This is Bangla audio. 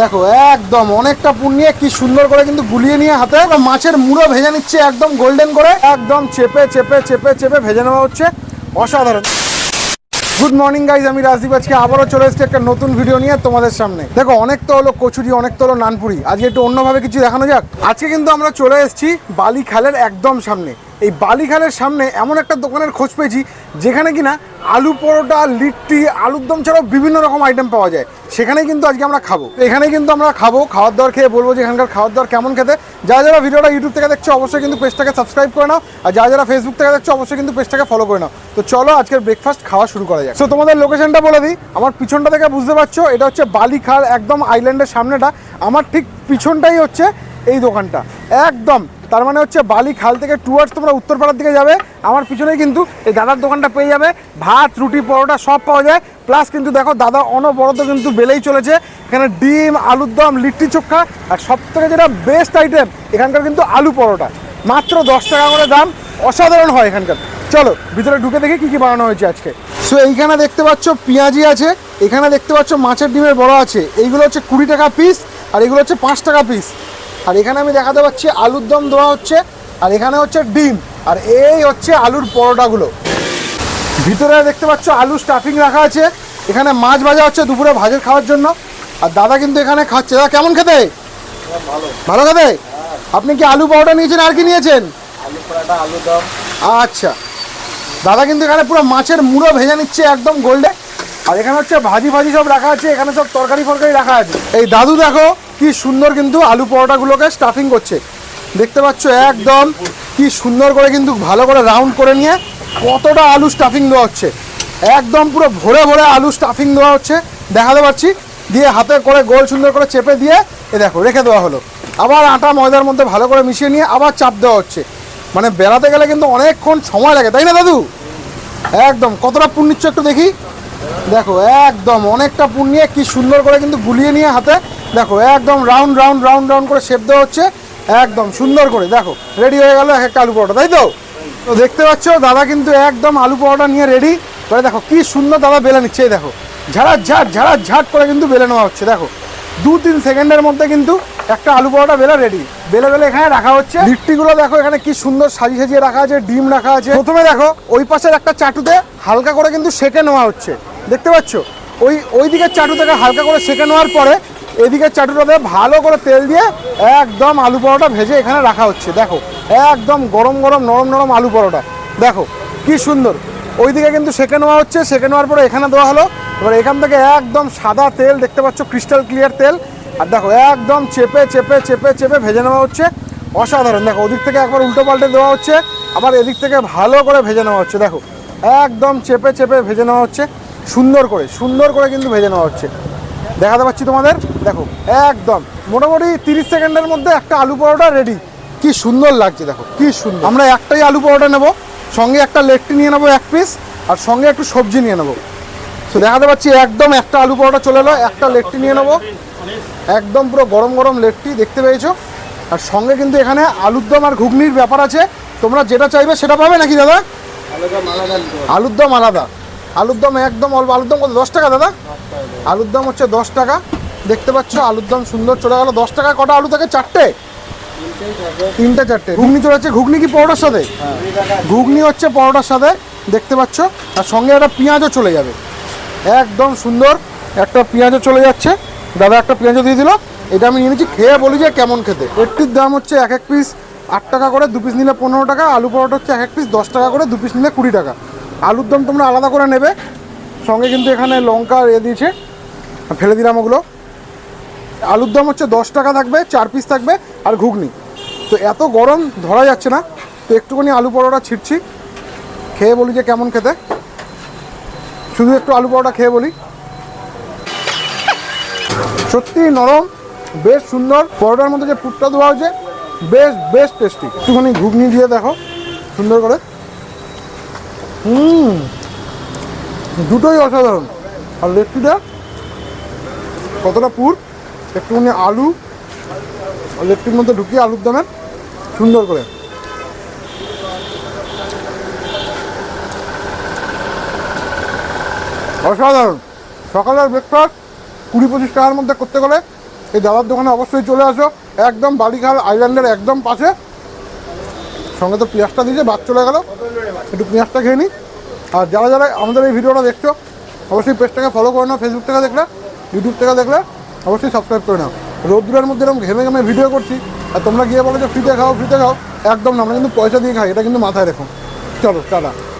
দেখো, একদম অনেকটা পুর কি সুন্দর করে কিন্তু গুলিয়ে নিয়ে হাতে মাছের মুড়ো ভেজে নিচ্ছে একদম গোল্ডেন করে। একদম চেপে চেপে চেপে চেপে ভেজে নেওয়া হচ্ছে। অসাধারণ। গুড মর্নিং গাইজ আমি রাজদীপ। আজকে আবারও চলে এসেছি একটা নতুন ভিডিও নিয়ে তোমাদের সামনে। দেখো, অনেক তো হলো কচুরি, অনেক তো হলো নানপুরি। আজকে একটু অন্যভাবে কিছু দেখানো যাক। আজকে কিন্তু আমরা চলে এসেছি বালি খালের একদম সামনে। এই বালি খালের সামনে এমন একটা দোকানের খোঁজ পেয়েছি, যেখানে কিনা আলু পরোটা, লিট্টি, আলুর দম ছাড়াও বিভিন্ন রকম আইটেম পাওয়া যায়। সেখানেই কিন্তু আজকে আমরা খাব। এখানেই কিন্তু আমরা খাব, খাওয়ার দাওয়ার খেয়ে বলব যে এখানকার খাওয়ার দাওয়ার কেমন খেতে। যারা যারা ভিডিওটা ইউটিউব থেকে দেখছ, অবশ্যই কিন্তু পেজটাকে সাবস্ক্রাইব করে নাও। আর যারা যারা ফেসবুক থেকে দেখছ, অবশ্যই কিন্তু পেজটাকে ফলো করে নাও। তো চলো আজকের ব্রেকফাস্ট খাওয়া শুরু করা যাক। সো তোমাদের লোকেশনটা বলে দিই। আমার পিছনটা থেকে বুঝতে পারছ, এটা হচ্ছে বালিখাল, একদম আইল্যান্ডের সামনেটা। আমার ঠিক পিছনটাই হচ্ছে এই দোকানটা। একদম তার মানে হচ্ছে বালি খাল থেকে টুয়ার্ডস তোমরা উত্তরপাড়ার দিকে যাবে। আমার পিছনেই কিন্তু এই দাদার দোকানটা পেয়ে যাবে। ভাত, রুটি, পরোটা সব পাওয়া যায়। প্লাস কিন্তু দেখো, দাদা অনবরত কিন্তু বেলেই চলেছে। এখানে ডিম, আলুর দম, লিট্টি চোখা আর সব থেকে যেটা বেস্ট আইটেম এখানকার কিন্তু আলু পরোটা। মাত্র দশ টাকা করে দাম। অসাধারণ হয় এখানকার। চলো, ভিতরে ঢুকে দেখি কি কি বানানো হয়েছে আজকে। সো এইখানে দেখতে পাচ্ছ পেঁয়াজি আছে, এখানে দেখতে পাচ্ছ মাছের ডিমের বড় আছে। এইগুলো হচ্ছে কুড়ি টাকা পিস আর এগুলো হচ্ছে পাঁচ টাকা পিস আর এখানে আমি দেখাতে পাচ্ছি আলুর দম দেওয়া হচ্ছে আর এখানে হচ্ছে ডিম আর এই হচ্ছে আলুর পরোটাগুলো। ভিতরে দেখতে পাচ্ছ আলু স্টাফিং রাখা আছে এখানে মাছ ভাজা হচ্ছে দুপুরে ভাজের খাওয়ার জন্য আর দাদা কিন্তু এখানে খাচ্ছে। দাদা কেমন খেতে? ভালো খেতে? আপনি কি আলু পরোটা নিয়েছেন আর কি নিয়েছেন? আচ্ছা। দাদা কিন্তু এখানে পুরো মাছের মুড়ো ভেজে নিচ্ছে একদম গোল্ডে আর এখানে হচ্ছে ভাজি ভাজি সব রাখা আছে এখানে সব তরকারি ফরকারি রাখা আছে। এই দাদু দেখো কি সুন্দর কিন্তু আলু পরোটাগুলোকে স্টাফিং করছে। দেখতে পাচ্ছ একদম কি সুন্দর করে কিন্তু ভালো করে রাউন্ড করে নিয়ে কতটা আলু স্টাফিং দেওয়া হচ্ছে। একদম পুরো ভরে ভরে আলু স্টাফিং দেওয়া হচ্ছে। দেখাতে পাচ্ছি দিয়ে হাতে করে গোল সুন্দর করে চেপে দিয়ে এ দেখো, রেখে দেওয়া হলো। আবার আটা ময়দার মধ্যে ভালো করে মিশিয়ে নিয়ে আবার চাপ দেওয়া হচ্ছে। মানে বেড়াতে গেলে কিন্তু অনেকক্ষণ সময় লাগে, তাই না দাদু? একদম, কতটা পুর একটু দেখি। দেখো, একদম অনেকটা পুর নিয়ে কি সুন্দর করে কিন্তু গুলিয়ে নিয়ে হাতে, দেখো, একদম রাউন্ড রাউন্ড রাউন্ড রাউন্ড করে শেপ দেওয়া হচ্ছে, একদম সুন্দর করে, দেখো রেডি হয়ে গেল এক একটা আলু পরোটা, তাই তো? তো দেখতে পাচ্ছ, দাদা কিন্তু একদম আলু পরোটা নিয়ে রেডি করে দেখো, কি সুন্দর দাদা বেলে নিচ্ছে দেখো ঝাড়া ঝাড় ঝাড় করে কিন্তু বেলে নেওয়া হচ্ছে, দেখো দু তিন সেকেন্ডের মধ্যে কিন্তু একটা আলু পরোটা বেলা রেডি বেলে বেলে এখানে রাখা হচ্ছে। লিট্টিগুলো দেখো, এখানে কি সুন্দর সাজিয়ে সাজিয়ে রাখা আছে, ডিম রাখা আছে। প্রথমে দেখো, ওই পাশের একটা চাটুতে হালকা করে কিন্তু সেকে নেওয়া হচ্ছে। দেখতে পাচ্ছ? ওই ওই দিকের চাটু থেকে হালকা করে সেকে নেওয়ার পরে এদিকের চাটুটাতে ভালো করে তেল দিয়ে একদম আলু পরোটা ভেজে এখানে রাখা হচ্ছে। দেখো, একদম গরম গরম নরম নরম আলু পরোটা। দেখো, কি সুন্দর। ওইদিকে কিন্তু সেকে নেওয়া হচ্ছে। সেকে নেওয়ার পরে এখানে দেওয়া হলো। এবার এখান থেকে একদম সাদা তেল, দেখতে পাচ্ছ ক্রিস্টাল ক্লিয়ার তেল। আর দেখো, একদম চেপে চেপে চেপে চেপে ভেজে নেওয়া হচ্ছে। অসাধারণ। দেখো, ওদিক থেকে একবার উল্টো পাল্টে দেওয়া হচ্ছে, আবার এদিক থেকে ভালো করে ভেজে নেওয়া হচ্ছে। দেখো, একদম চেপে চেপে ভেজে নেওয়া হচ্ছে, সুন্দর করে সুন্দর করে কিন্তু ভেজে নেওয়া হচ্ছে। দেখাতে পাচ্ছি তোমাদের? দেখো, একদম। মোটামুটি তিরিশ সেকেন্ডের মধ্যে একটা আলু পরোটা রেডি কি সুন্দর লাগছে, দেখো, কি সুন্দর। আমরা একটাই আলু পরোটা নেব, সঙ্গে একটা লেটটি নিয়ে নেব এক পিস আর সঙ্গে একটু সবজি নিয়ে নেব। তো দেখাতে পাচ্ছি, একদম একটা আলু পরোটা চলে এলো, একটা লেটটি নিয়ে নেব। একদম পুরো গরম গরম লেটটি দেখতে পেয়েছ। আর সঙ্গে কিন্তু এখানে আলুর দম আর ঘুগনির ব্যাপার আছে। তোমরা যেটা চাইবে সেটা পাবে নাকি দাদা। আলুর দম আলাদা। আলুর দম একদম অল্প। আলুর দম কত? দশ টাকা দাদা? আলুর দম হচ্ছে দশ টাকা। দেখতে পাচ্ছ আলুর দম সুন্দর চলে গেল। দশ টাকা কটা আলু থাকে? চারটে? তিনটে চারটে। ঘুগনি চলেছে ঘুগনি কি পরোটার সাথে? ঘুগনি হচ্ছে পরোটার সাথে। দেখতে পাচ্ছ? আর সঙ্গে একটা পেঁয়াজও চলে যাবে। একদম সুন্দর একটা পেঁয়াজও চলে যাচ্ছে। দাদা, একটা পেঁয়াজও দিয়ে দিল। এটা আমি নিয়ে নিচ্ছি। খেয়ে বলি যে কেমন খেতে। একটির দাম হচ্ছে এক এক পিস আট টাকা করে, দু পিস নিলে পনেরো টাকা। আলু পরোটা হচ্ছে এক এক পিস দশ টাকা করে, দু পিস নিলে কুড়ি টাকা। আলুর দম তোমরা আলাদা করে নেবে। সঙ্গে কিন্তু এখানে লঙ্কা এ দিয়েছে। ফেলে দিলাম ওগুলো। আলুর দম হচ্ছে দশ টাকা থাকবে, চার পিস থাকবে আর ঘুগনি। তো এত গরম ধরা যাচ্ছে না। তো একটুখানি আলু পরোটা ছিটছি। খেয়ে বলি যে কেমন খেতে। শুধু একটু আলু পরোটা খেয়ে বলি। সত্যি নরম, বেশ সুন্দর। পরোটার মধ্যে যে পুরটা দেওয়া হয়েছে, বেশ বেশ টেস্টি একটুখানি ঘুগনি দিয়ে দেখো, সুন্দর করে। হুম, দুটোই অসাধারণ। আর লেট্টিটা কতটা পুর? একটুখানি আলু, আর লেট্টির মধ্যে ঢুকিয়ে আলুর দামের সুন্দর করে। অসাধারণ। সকালের ব্রেকফাস্ট কুড়ি পঁচিশ টাকার মধ্যে করতে গেলে এই দাদার দোকানে অবশ্যই চলে আসো। একদম বালিখাল আইল্যান্ডের একদম পাশে। সঙ্গে তো পেঁয়াজটা দিয়েছে বাদ চলে গেল। একটু পেঁয়াজটা খেয়ে নিই আর যারা যারা আমাদের এই ভিডিওটা দেখছ, অবশ্যই পেজটাকে ফলো করে নাও ফেসবুক থেকে দেখলে ইউটিউব থেকে দেখলে, অবশ্যই সাবস্ক্রাইব করে নাও। রোদ্দুরের মধ্যে এরকম ঘেমে ঘেমে ভিডিও করছি, আর তোমরা গিয়ে বলো যে ফ্রিতে খাও ফ্রিতে খাও। একদম না, আমরা কিন্তু পয়সা দিয়ে খাই, এটা কিন্তু মাথায় রেখো। চলো, টাটা।